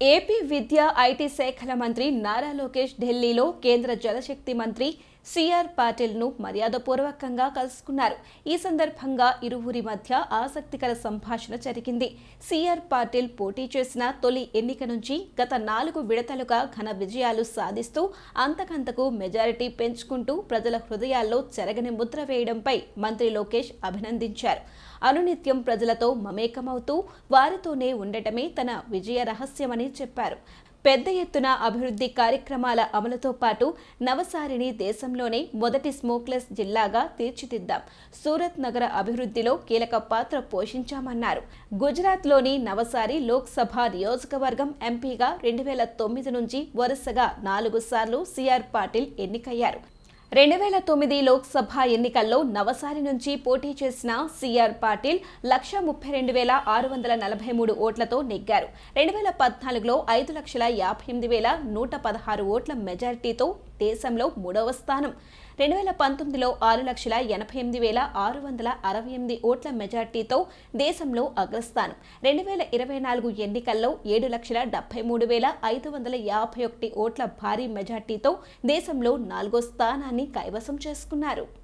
AP విద్యా IT శాఖల మంత్రి నారా లోకేష్ ఢిల్లీలో కేంద్ర జలశక్తి మంత్రి సిఆర్ పాటిల్ను మర్యాదపూర్వకంగా కలుసుకున్నారు. ఈ సందర్భంగా ఇరువురి మధ్య ఆసక్తికర సంభాషణ జరిగింది. సిఆర్ పాటిల్ పోటీ చేసిన తొలి ఎన్నిక నుంచి గత నాలుగు విడతలుగా ఘన విజయాలు సాధిస్తూ అంతకంతకు మెజారిటీ పెంచుకుంటూ ప్రజల హృదయాల్లో చెరగని ముద్ర వేయడంపై మంత్రి లోకేష్ అభినందించారు. అనునిత్యం ప్రజలతో మమేకమవుతూ వారితోనే ఉండటమే తన విజయ రహస్యమని చెప్పారు. పెద్ద ఎత్తున అభివృద్ధి కార్యక్రమాల అమలుతో పాటు నవసారిని దేశంలోనే మొదటి స్మోక్లెస్ జిల్లాగా తీర్చిదిద్దాం. సూరత్ నగర అభివృద్ధిలో కీలక పాత్ర పోషించామన్నారు. గుజరాత్లోని నవసారి లోక్సభ నియోజకవర్గం ఎంపీగా రెండు వేల తొమ్మిది నుంచి వరుసగా నాలుగు సార్లు సిఆర్ పాటిల్ ఎన్నికయ్యారు. రెండు వేల తొమ్మిది లోక్సభ ఎన్నికల్లో నవసారి నుంచి పోటీ చేసిన సిఆర్ పాటిల్ లక్ష ముప్పై రెండు వేల ఆరు వందల నలభై మూడు ఓట్లతో నెగ్గారు. రెండు వేల పద్నాలుగులో ఐదు లక్షల యాభై ఎనిమిది వేల నూట పదహారు ఓట్ల మెజారిటీతో దేశంలో మూడవ స్థానం. రెండు వేల పంతొమ్మిదిలో ఆరు లక్షల ఎనభై ఎనిమిది వేల ఆరు వందల అరవై ఎనిమిది ఓట్ల మెజార్టీతో దేశంలో అగ్రస్థానం. రెండు వేల ఇరవై నాలుగు ఎన్నికల్లో ఏడు లక్షల డెబ్బై మూడు వేల ఐదు వందల యాభై ఒకటి ఓట్ల భారీ మెజార్టీతో దేశంలో నాలుగో స్థానాన్ని కైవసం చేసుకున్నారు.